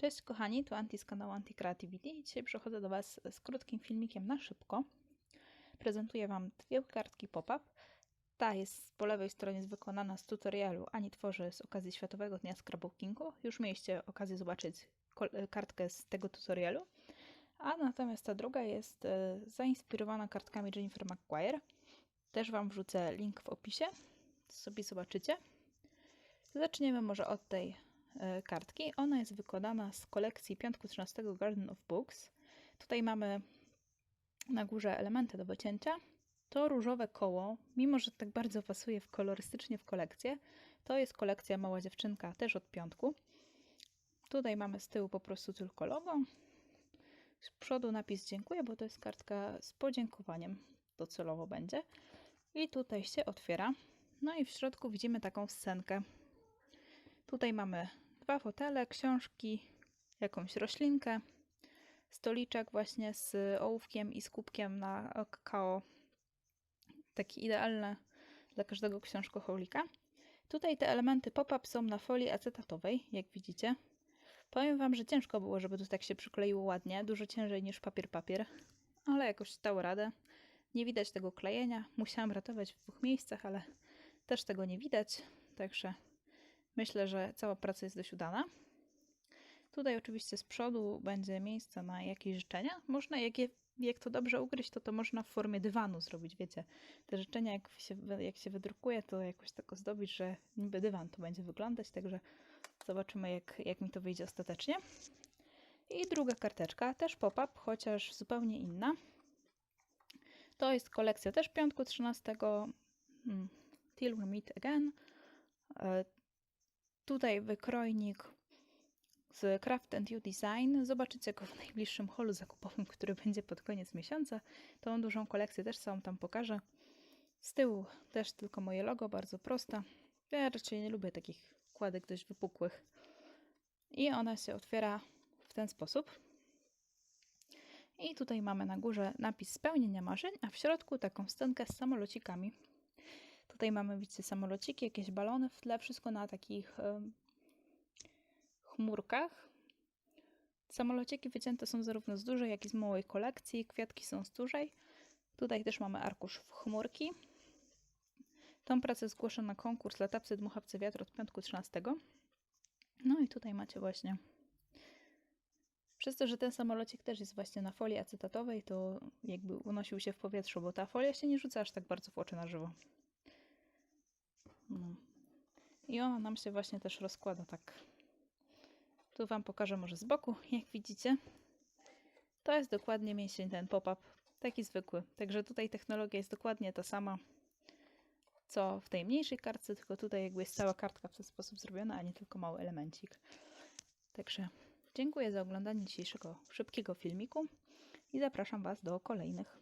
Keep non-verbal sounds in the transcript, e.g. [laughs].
Cześć kochani, tu Anti z kanału Anti Creativity dzisiaj przychodzę do Was z krótkim filmikiem na szybko. Prezentuję Wam dwie kartki pop-up. Ta jest po lewej stronie wykonana z tutorialu Ani tworzy z okazji Światowego Dnia Scrapbookingu. Już mieliście okazję zobaczyć kartkę z tego tutorialu. A natomiast ta druga jest e, zainspirowana kartkami Jennifer McGuire. Też Wam wrzucę link w opisie, sobie zobaczycie. Zaczniemy może od tej e, kartki. Ona jest wykonana z kolekcji piątku 13 Garden of Books. Tutaj mamy na górze elementy do wycięcia. To różowe koło, mimo że tak bardzo pasuje w kolorystycznie w kolekcję, to jest kolekcja Mała Dziewczynka, też od piątku. Tutaj mamy z tyłu po prostu tylko logo. Z przodu napis dziękuję, bo to jest kartka z podziękowaniem. Docelowo będzie. I tutaj się otwiera. No i w środku widzimy taką scenkę. Tutaj mamy dwa fotele, książki, jakąś roślinkę, stoliczek właśnie z ołówkiem i z kubkiem na kakao. Taki idealny dla każdego książkoholika. Tutaj te elementy pop-up są na folii acetatowej, jak widzicie. Powiem Wam, że ciężko było, żeby to tak się przykleiło ładnie, dużo ciężej niż papier papier, ale jakoś dało radę. Nie widać tego klejenia, musiałam ratować w dwóch miejscach, ale też tego nie widać, także myślę, że cała praca jest dość udana. Tutaj oczywiście z przodu będzie miejsce na jakieś życzenia. Można, jak, je, jak to dobrze ugryźć, to to można w formie dywanu zrobić, wiecie. Te życzenia, jak się, jak się wydrukuje, to jakoś tak ozdobić, że niby dywan to będzie wyglądać, także zobaczymy, jak, jak mi to wyjdzie ostatecznie. I druga karteczka, też pop-up, chociaż zupełnie inna. To jest kolekcja też piątku 13. Hmm. Till we meet again. Tutaj wykrojnik z Craft You Design. Zobaczycie go w najbliższym holu zakupowym, [laughs] który będzie pod koniec miesiąca. Tą dużą kolekcję też całą tam pokażę. Z tyłu też tylko moje logo, bardzo prosta. Ja raczej nie lubię takich kładek dość wypukłych. I ona się otwiera w ten sposób. I tutaj mamy na górze napis spełnienia marzeń, a w środku taką scenkę z samolocikami. Tutaj mamy, widzicie, samolociki, jakieś balony w tle, wszystko na takich chmurkach. Samolociki wycięte są zarówno z dużej, jak i z małej kolekcji. Kwiatki są z dużej. Tutaj też mamy arkusz w chmurki. Tą pracę zgłoszę na konkurs Latapsy Dmuchawcy Wiatr od piątku 13. No i tutaj macie właśnie przez to, że ten samolocik też jest właśnie na folii acetatowej, to jakby unosił się w powietrzu, bo ta folia się nie rzuca aż tak bardzo w oczy na żywo. No. I ona nam się właśnie też rozkłada tak. Tu Wam pokażę może z boku, jak widzicie. To jest dokładnie mięsień ten pop-up, taki zwykły. Także tutaj technologia jest dokładnie ta sama, co w tej mniejszej kartce, tylko tutaj jakby jest cała kartka w ten sposób zrobiona, a nie tylko mały elemencik. Także dziękuję za oglądanie dzisiejszego szybkiego filmiku i zapraszam Was do kolejnych.